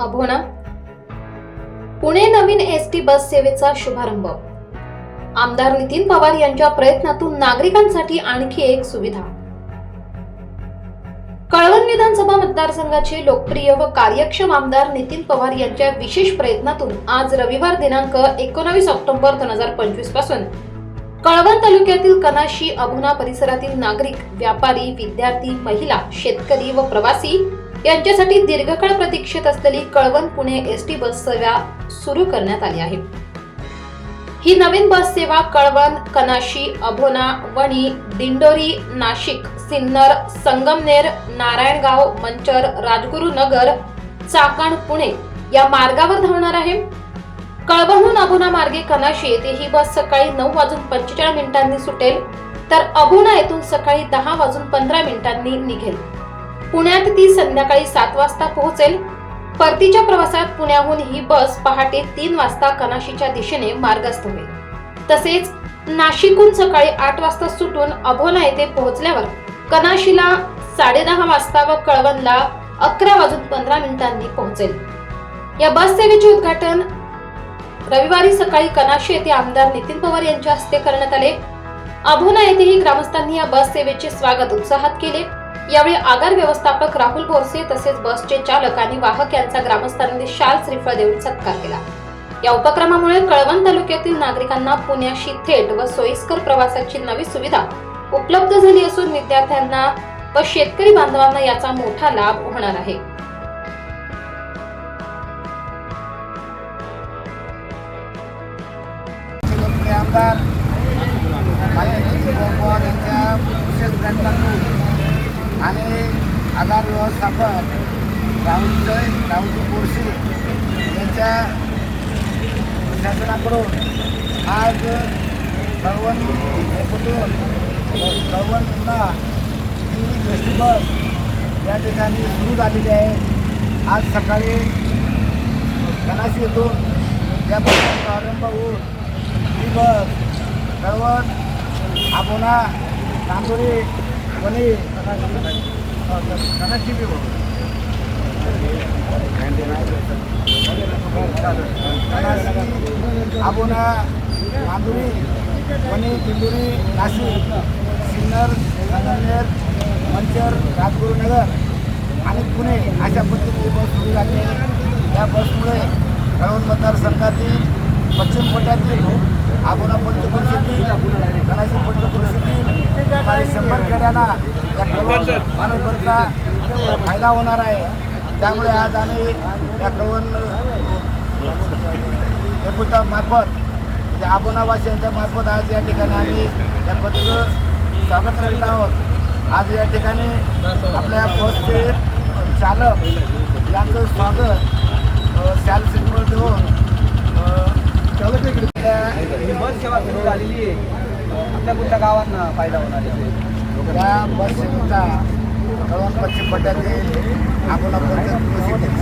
अभोणा पुणे नवीन S T bus सेवेचा शुभारंभ. आमदार नितीन पवार यांच्या प्रयत्नातून नागरिकांसाठी आणखी एक सुविधा. कळवण विधानसभा मतदारसंघाचे लोकप्रिय व कार्यक्षम आमदार नितीन पवार यांच्या विशेष प्रयत्नातून आज रविवार दिनांक एकोणावीस ऑक्टोबर दोन हजार पंचवीसपासून कळवण तालुक्यातील कनाशी अभुना परिसरातील नागरिक व्यापारी विद्यार्थी महिला शेतकरी व प्रवासी यांच्यासाठी दीर्घकाळ प्रतीक्षेत असलेली Kalwan Pune S T bus सेवा सुरू करण्यात आली आहे. ही नवीन बस सेवा कळवण कनाशी अभोना वणी दिंडोरी नाशिक सिन्नर संगमनेर नारायणगाव मंचर राजगुरुनगर चाकण पुणे या मार्गावर धावणार आहे. कळवणहून अभोना मार्गे कनाशी येथे ही बस सकाळी नऊ वाजून पंचेचाळीस मिनिटांनी सुटेल तर अभोना येथून सकाळी दहा वाजून पंधरा मिनिटांनी निघेल. पुण्यात ती संध्याकाळी सात वाजता पोहोचेल. परतीच्या प्रवासात पुण्याहून ही बस पहाटे तीन वाजता कनाशीच्या दिशेने मार्गस्थ होईल. तसेच नाशिकहून सकाळी आठ वाजता सुटून अभोला येथे पोहोचल्यावर कनाशीला साडेदहा वाजता व कळवणला अकरा वाजून पंधरा मिनिटांनी पोहोचेल. या बस सेवेचे उद्घाटन रविवारी सकाळी कनाशी येथे आमदार नितीन पवार यांच्या हस्ते करण्यात आले. अभोना येथेही ग्रामस्थांनी या बस सेवेचे स्वागत उत्साहात केले. यावेळी आगार व्यवस्थापक राहुल बोरसे तसेच बसचे चालक आणि वाहक यांचा ग्रामस्थांनी शाल श्रीफळ देऊन सत्कार केला. या उपक्रमामुळे कळवण तालुक्यातील नागरिकांना पुण्याशी थेट व सोयीस्कर प्रवासाची नवी सुविधा उपलब्ध झाली असून विद्यार्थ्यांना व शेतकरी बांधवांना याचा मोठा लाभ होणार आहे. आमदार आणि आधार व्यवस्थापक राहुल राहुल बोरसे यांच्या शासनाकडून आज कळवण कुठून कळवण पुन्हा ही बस या ठिकाणी सुरू झालेली आहे. आज सकाळी कनाशी येथून या बसचा प्रारंभ होऊन ही बस कळवण आबोना नांदोरी वणी कनाशी बी हो. कनाशी आबोना माधुरी वणी तिंदुरी नाशिक सिन्नर संगमनेर मंचर राजगुरुनगर आणि पुणे अशा पद्धतीची बस सुरू झाली आहे या बसमुळे कळवण मतदारसंघातील पश्चिम कोट्यातील आबोना पंचकृषीतील कणाशी पंचकृषीतील आणि शंभर खेड्यांना या कळवण मानवपरचा फायदा होणार आहे. त्यामुळे आज आम्ही या कळवण डेपुटा मार्फत म्हणजे आबोनावासियांच्या मार्फत आज या ठिकाणी आम्ही या पत्र स्वागत करीत आहोत. आज या ठिकाणी आपल्या बसचे चालक यांचं स्वागत अ, शाल देऊन ही सुरू झालेली आहे. आपल्या कुठल्या गावांना फायदा होणार आहे? या बस कळवण पश्चिम पट्ट्यातील आपण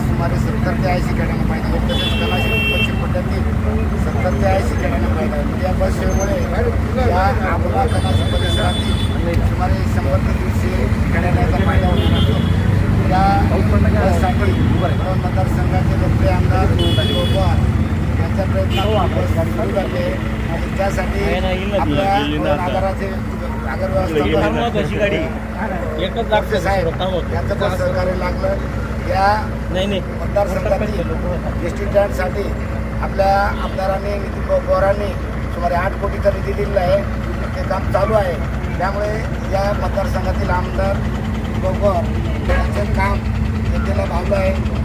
सुमारे सत्तर ते ऐंशी खेड्यांना फायदा होईल. तसेच कलाशी पश्चिम पट्ट्यातील सत्तर ते ऐंशी खेड्यांना फायदा होईल. म्हणजे या बससेवेमुळे या आबोला कलाशी परिसरातील सुमारे शंभर ते दीडशे खेड्यांना याचा फायदा होणार असतो. या बससाठी कळवण मतदारसंघाचे लोकप्रिय आमदार पवार यांच्या प्रयत्नातून बस सुरू आहे आणि त्यासाठी आपल्या आगाराचे आगार साहेब यांचं पण सहकार्य लागलं. या मतदारसंघातील एस टी स्टँडसाठी आपल्या आमदारांनी नितीन पवारांनी सुमारे आठ कोटीचा निधी दिलेला आहे. ते काम चालू आहे. त्यामुळे या मतदारसंघातील आमदार पवार यांचं काम जनतेला भावलं आहे.